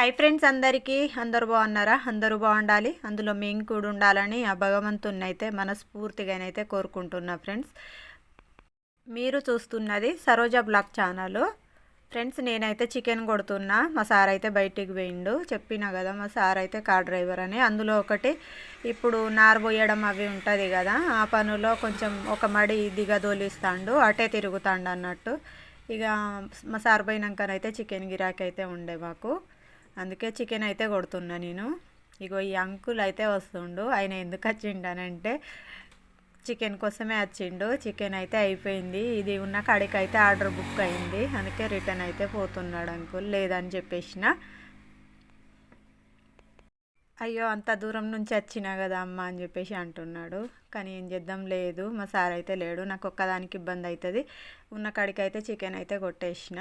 Hi friends అందరికీ. అందరూ బాగున్నారా? అందరూ బాగుండాలి. అందులో మేము కూడా ఉండాలని ఆ భగవంతుని అయితే మనస్ఫూర్తిగానైతే కోరుకుంటున్నా ఫ్రెండ్స్ మీరు చూస్తున్నది సరోజ బ్లాగ్ ఛానల్ ఫ్రెండ్స్ నేనైతే చికెన్ కొడుతున్నా. మా సార్ అయితే బయటికి పోయిండు. చెప్పినా కదా మా సార్ అయితే కార్ డ్రైవర్ అని. అందులో ఒకటి ఇప్పుడు నారు పోయడం అవి ఉంటుంది కదా ఆ పనులో కొంచెం ఒక మడి దిగదోలిస్తాడు. అటే తిరుగుతాడు అన్నట్టు. ఇక మా సార్ పోయినాకనైతే చికెన్ గిరాకీ అయితే ఉండే మాకు. అందుకే చికెన్ అయితే కొడుతున్నా నేను. ఇగో ఈ అంకుల్ అయితే వస్తుండు. ఆయన ఎందుకు వచ్చిండనంటే చికెన్ కోసమే వచ్చిండు. చికెన్ అయితే అయిపోయింది. ఇది ఉన్న కాడికి అయితే ఆర్డర్ బుక్ అయింది. అందుకే రిటర్న్ అయితే పోతున్నాడు అంకుల్. లేదని చెప్పేసిన. అయ్యో అంత దూరం నుంచి వచ్చినా కదా అమ్మ అని చెప్పేసి అంటున్నాడు. కానీ ఏం చేద్దాం లేదు. మా సార్ అయితే లేడు. నాకు ఒక్కదానికి ఇబ్బంది అవుతుంది. ఉన్న కాడికి అయితే చికెన్ అయితే కొట్టేసిన.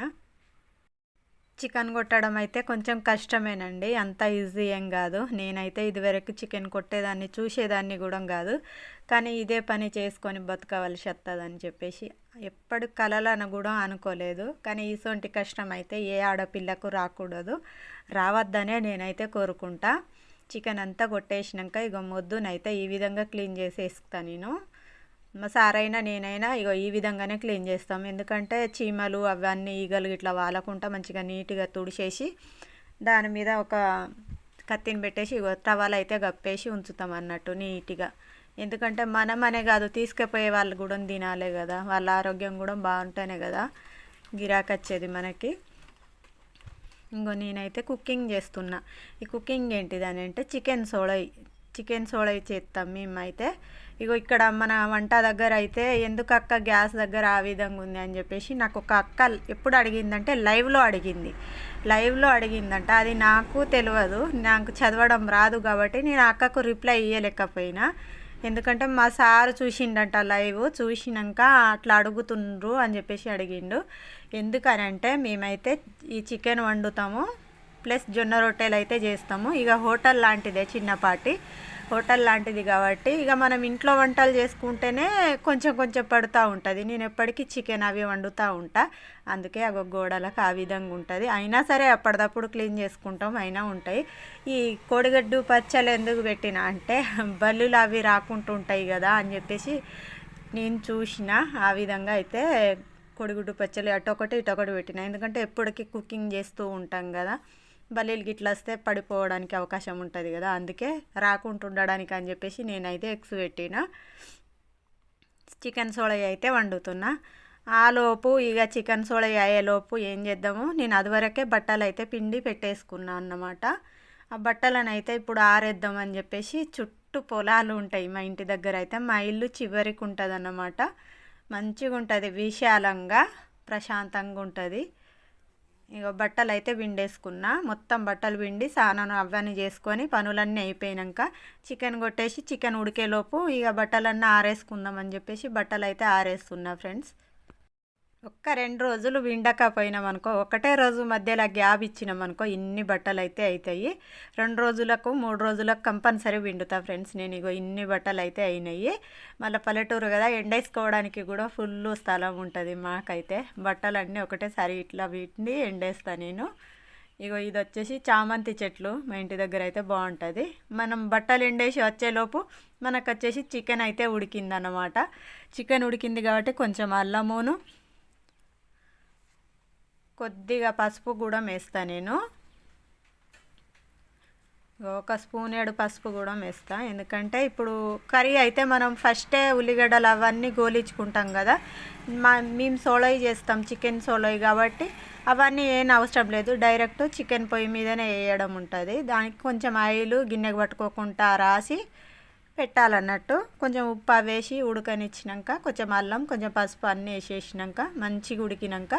చికెన్ కొట్టడం అయితే కొంచెం కష్టమేనండి. అంత ఈజీ ఏం కాదు. నేనైతే ఇదివరకు చికెన్ కొట్టేదాన్ని చూసేదాన్ని కూడా కాదు. కానీ ఇదే పని చేసుకొని బతకవలసి వస్తుందని చెప్పేసి ఎప్పుడు కలలను కూడా అనుకోలేదు. కానీ ఇసొంటి కష్టం అయితే ఏ ఆడపిల్లకు రాకూడదు. రావద్దనే నేనైతే కోరుకుంటా. చికెన్ అంతా కొట్టేసినాక ఇక మొద్దునైతే ఈ విధంగా క్లీన్ చేసేస్తా నేను. మా సారైనా నేనైనా ఇగో ఈ విధంగానే క్లీన్ చేస్తాం. ఎందుకంటే చీమలు అవన్నీ ఈగలు ఇట్లా వాలకుండా మంచిగా నీట్గా తుడిచేసి దాని మీద ఒక కత్తిని పెట్టేసి ఇగో టవల్ అయితే గప్పేసి ఉంచుతాం అన్నట్టు నీట్గా. ఎందుకంటే మనం అనే కాదు తీసుకుపోయే వాళ్ళు కూడా తినాలే కదా. వాళ్ళ ఆరోగ్యం కూడా బాగుంటేనే కదా గిరాకీ వచ్చేది మనకి. ఇంకో నేనైతే కుకింగ్ చేస్తున్నా. ఈ కుకింగ్ ఏంటిది అని అంటే చికెన్ సోడై చికెన్ సోడా చేస్తాం మేమైతే. ఇగో ఇక్కడ మన వంట దగ్గర అయితే ఎందుకు అక్క గ్యాస్ దగ్గర ఆ విధంగా ఉంది అని చెప్పేసి నాకు ఒక అక్క ఎప్పుడు అడిగిందంటే లైవ్లో అడిగింది. లైవ్లో అడిగిందంట. అది నాకు తెలియదు నాకు చదవడం రాదు కాబట్టి నేను అక్కకు రిప్లై ఇయ్యలేకపోయినా. ఎందుకంటే మా సారు చూసిండంట లైవ్. చూసినాక అట్లా అడుగుతుండ్రు అని చెప్పేసి అడిగిండు. ఎందుకనంటే మేమైతే ఈ చికెన్ వండుతాము. ప్లస్ జొన్న రొట్టెలు అయితే చేస్తాము. ఇక హోటల్ లాంటిదే చిన్నపాటి. హోటల్ లాంటిది కాబట్టి ఇక మనం ఇంట్లో వంటలు చేసుకుంటేనే కొంచెం కొంచెం పడుతూ ఉంటుంది. నేను ఎప్పటికీ చికెన్ అవి వండుతూ ఉంటా. అందుకే అవి గోడలకు ఆ విధంగా ఉంటుంది. అయినా సరే అప్పటిదప్పుడు క్లీన్ చేసుకుంటాం అయినా ఉంటాయి. ఈ కోడిగడ్డు పచ్చలు ఎందుకు పెట్టిన అంటే బల్లులు అవి రాకుంటుంటాయి కదా అని చెప్పేసి నేను చూసిన. ఆ విధంగా అయితే కొడిగుడ్డు పచ్చలు అటొకటి ఇటొకటి పెట్టిన. ఎందుకంటే ఎప్పటికీ కుకింగ్ చేస్తూ ఉంటాం కదా. బల్లీలు గిట్ల వస్తే పడిపోవడానికి అవకాశం ఉంటుంది కదా అందుకే రాకుండా ఉండడానికి అని చెప్పేసి నేనైతే ఎగ్స్ పెట్టిన. చికెన్ సోళయ్య అయితే వండుతున్నా. ఆలోపు ఇక చికెన్ సోళయ్య అయ్యేలోపు ఏం చేద్దాము నేను అదివరకే బట్టలు అయితే పిండి పెట్టేసుకున్నాను అన్నమాట. ఆ బట్టలను అయితే ఇప్పుడు ఆరేద్దామని చెప్పేసి చుట్టూ పొలాలు ఉంటాయి మా ఇంటి దగ్గర అయితే మా ఇల్లు చివరికి ఉంటుంది అన్నమాట మంచిగా ఉంటుంది విశాలంగా ప్రశాంతంగా ఉంటుంది. ఇక బట్టలు అయితే విండేసుకున్నా. మొత్తం బట్టలు విండి స్నానం అవన్నీ చేసుకొని పనులన్నీ అయిపోయినాక చికెన్ కొట్టేసి చికెన్ ఉడికేలోపు ఇక బట్టలన్నీ ఆరేసుకుందాం చెప్పేసి బట్టలు అయితే ఆరేస్తున్నా ఫ్రెండ్స్. ఒక్క రెండు రోజులు విండకపోయినాం అనుకో ఒకటే రోజు మధ్యలో గ్యాప్ ఇచ్చినాం అనుకో ఇన్ని బట్టలు అయితే అవుతాయి రెండు రోజులకు మూడు రోజులకు కంపల్సరీ విండుతా ఫ్రెండ్స్ నేను ఇగో ఇన్ని బట్టలు అయితే అయినాయి. మళ్ళీ పల్లెటూరు కదా ఎండేసుకోవడానికి కూడా ఫుల్ స్థలం ఉంటుంది మాకైతే. బట్టలన్నీ ఒకటేసారి ఇట్లా వీటిని ఎండేస్తాను నేను. ఇగో ఇది వచ్చేసి చామంతి చెట్లు మా ఇంటి దగ్గర అయితే బాగుంటుంది. మనం బట్టలు ఎండేసి వచ్చేలోపు మనకు వచ్చేసి చికెన్ అయితే ఉడికిందన్నమాట. చికెన్ ఉడికింది కాబట్టి కొంచెం అల్లమును కొద్దిగా పసుపు కూడా వేస్తా నేను. ఒక స్పూన్ ఏడు పసుపు కూడా వేస్తా. ఎందుకంటే ఇప్పుడు కర్రీ అయితే మనం ఫస్టే ఉల్లిగడ్డలు అవన్నీ గోలించుకుంటాం కదా. మా మేము సోలై చేస్తాం చికెన్ సోలై కాబట్టి అవన్నీ ఏం అవసరం లేదు. డైరెక్ట్ చికెన్ పొయ్యి మీదనే వేయడం ఉంటుంది. దానికి కొంచెం ఆయిల్ గిన్నెకి పట్టుకోకుండా రాసి పెట్టాలన్నట్టు. కొంచెం ఉప్పు వేసి ఉడకనిచ్చినాక కొంచెం అల్లం కొంచెం పసుపు అన్నీ వేసేసినాక మంచిగా ఉడికినాక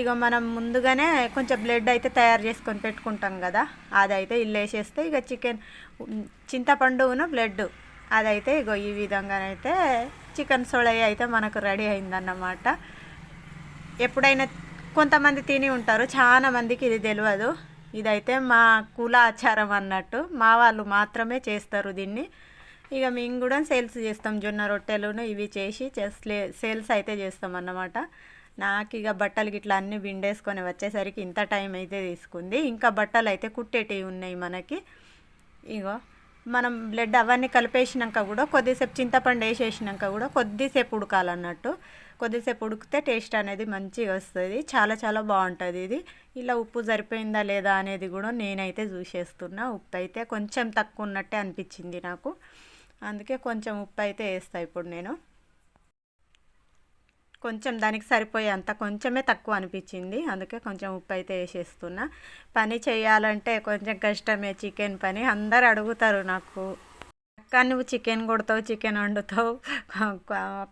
ఇక మనం ముందుగానే కొంచెం బ్లడ్ అయితే తయారు చేసుకొని పెట్టుకుంటాం కదా అదైతే ఇల్లు వేసేస్తే ఇక చికెన్ చింతపండును బ్లడ్ అదైతే ఇగో ఈ విధంగానైతే చికెన్ సోళయ్య అయితే మనకు రెడీ అయిందన్నమాట. ఎప్పుడైనా కొంతమంది తిని ఉంటారు చాలా మందికి ఇది తెలియదు ఇదైతే మా కుల ఆచారం అన్నట్టు మా వాళ్ళు మాత్రమే చేస్తారు దీన్ని. ఇక మేము కూడా సేల్స్ చేస్తాం జొన్న రొట్టెలను ఇవి చేసి సేల్స్ అయితే చేస్తాం అన్నమాట నాకు ఇక బట్టలు గిట్లా అన్నీ విండేసుకొని వచ్చేసరికి ఇంత టైం అయితే తీసుకుంది. ఇంకా బట్టలు అయితే కుట్టేటివి ఉన్నాయి మనకి. ఇగో మనం బ్లడ్ అవన్నీ కలిపేసినాక కూడా కొద్దిసేపు చింతపండు వేసేసినాక కూడా కొద్దిసేపు ఉడకాలన్నట్టు. కొద్దిసేపు ఉడికితే టేస్ట్ అనేది మంచిగా వస్తుంది. చాలా చాలా బాగుంటుంది ఇది. ఇలా ఉప్పు సరిపోయిందా లేదా అనేది కూడా నేనైతే చూసేస్తున్నా. ఉప్పు అయితే కొంచెం తక్కువ ఉన్నట్టే అనిపించింది నాకు. అందుకే కొంచెం ఉప్పు అయితే వేస్తా ఇప్పుడు నేను. కొంచెం దానికి సరిపోయే అంత కొంచెమే తక్కువ అనిపించింది. అందుకే కొంచెం ఉప్పు అయితే వేసేస్తున్నా. పని చేయాలంటే కొంచెం కష్టమే చికెన్ పని. అందరు అడుగుతారు నాకు అక్క నువ్వు చికెన్ కొడతావు చికెన్ వండుతావు?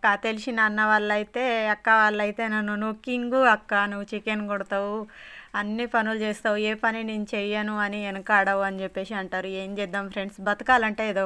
కా తెలిసిన అన్న వాళ్ళైతే అక్క వాళ్ళైతే నన్ను నువ్వు కింగు అక్క నువ్వు చికెన్ కొడతావు అన్ని పనులు చేస్తావు ఏ పని నేను చెయ్యను అని వెనకాడవు అని చెప్పేసి అంటారు. ఏం చేద్దాం ఫ్రెండ్స్? బతకాలంటే ఏదో